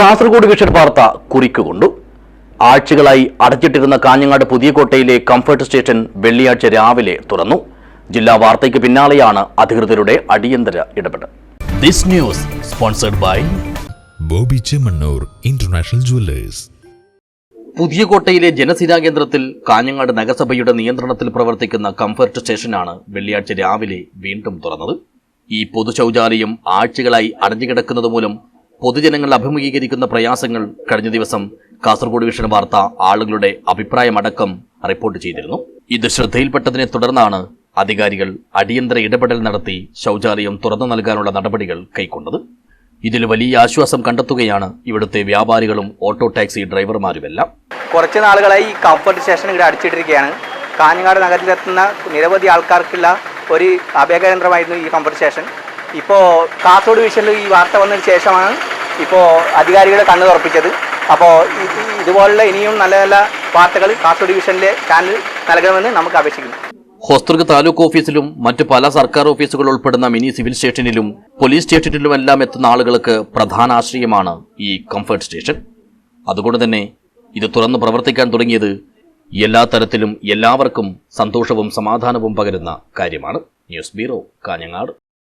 Kasaragod vision വാർത്ത കുറിക്കുകൊണ്ടു. ആഴ്ചകളായി അടച്ചിട്ടിരുന്ന കാഞ്ഞങ്ങാട് പുതിയകോട്ടയിലെ കംഫർട്ട് സ്റ്റേഷൻ വെള്ളിയാഴ്ച രാവിലെ തുറന്നു. ജില്ലാ വാർത്തയ്ക്ക് പിന്നാലെയാണ് അധികൃതരുടെ അടിയന്തര ഇടപെടൽ. This news sponsored by Boby Chemmanur international jewellers. പുതിയകോട്ടയിലെ ജനസിരാ കേന്ദ്രത്തിൽ കാഞ്ഞങ്ങാട് നഗരസഭയുടെ നിയന്ത്രണത്തിൽ പ്രവർത്തിക്കുന്ന കംഫർട്ട് സ്റ്റേഷനാണ് വെള്ളിയാഴ്ച രാവിലെ വീണ്ടും തുറന്നത്. ഈ പൊതു ശൗചാലയം ആഴ്ചകളായി അടഞ്ഞുകിടക്കുന്നത് മൂലം പൊതുജനങ്ങൾ അഭിമുഖീകരിക്കുന്ന പ്രയാസങ്ങൾ കഴിഞ്ഞ ദിവസം കാസർഗോഡ് വിഷൻ വാർത്ത ആളുകളുടെ അഭിപ്രായമടക്കം റിപ്പോർട്ട് ചെയ്തിരുന്നു. ഇത് ശ്രദ്ധയിൽപ്പെട്ടതിനെ തുടർന്നാണ് അധികാരികൾ അടിയന്തര ഇടപെടൽ നടത്തി ശൗചാലയം തുറന്നു നൽകാനുള്ള നടപടികൾ കൈക്കൊണ്ടത്. ഇതിൽ വലിയ ആശ്വാസം കണ്ടെത്തുകയാണ് ഇവിടുത്തെ വ്യാപാരികളും ഓട്ടോ ടാക്സി ഡ്രൈവർമാരുമെല്ലാം. കുറച്ച് നാളുകളായി ഈ കംഫർട്ട് സ്റ്റേഷൻ ഇവിടെ അടിച്ചിട്ടിരിക്കുകയാണ്. കാഞ്ഞങ്ങാട് നഗരത്തിലെത്തുന്ന നിരവധി ആൾക്കാർക്കുള്ള ഒരു അഭയകേന്ദ്രമായിരുന്നു ഈ കംഫർട്ട് സ്റ്റേഷൻ ഇപ്പോൾ കാസർഗോഡ് വിഷനിൽ ഈ വാർത്ത വന്നതിന് ശേഷമാണ് ഇപ്പോൾ അധികാരികളെ കണ്ണു തുറപ്പിച്ചത്. അപ്പോൾ ഇത് ഇതുപോലുള്ള ഇനിയും നല്ല നല്ല വാർത്തകൾ കാസർഗോഡ് ഡിവിഷനിലെ ചാനൽ നൽകണമെന്ന് നമുക്ക് അപേക്ഷിക്കുന്നു. ഹോസ്ദുർഗ് താലൂക്ക് ഓഫീസിലും മറ്റു പല സർക്കാർ ഓഫീസുകൾ ഉൾപ്പെടുന്ന മിനി സിവിൽ സ്റ്റേഷനിലും പോലീസ് സ്റ്റേഷനിലുമെല്ലാം എത്തുന്ന ആളുകൾക്ക് പ്രധാന ആശ്രയമാണ് ഈ കംഫർട്ട് സ്റ്റേഷൻ അതുകൊണ്ട് തന്നെ ഇത് തുറന്ന് പ്രവർത്തിക്കാൻ തുടങ്ങിയത് എല്ലാ തരത്തിലും എല്ലാവർക്കും സന്തോഷവും സമാധാനവും പകരുന്ന കാര്യമാണ്. News bureau Kanhangad.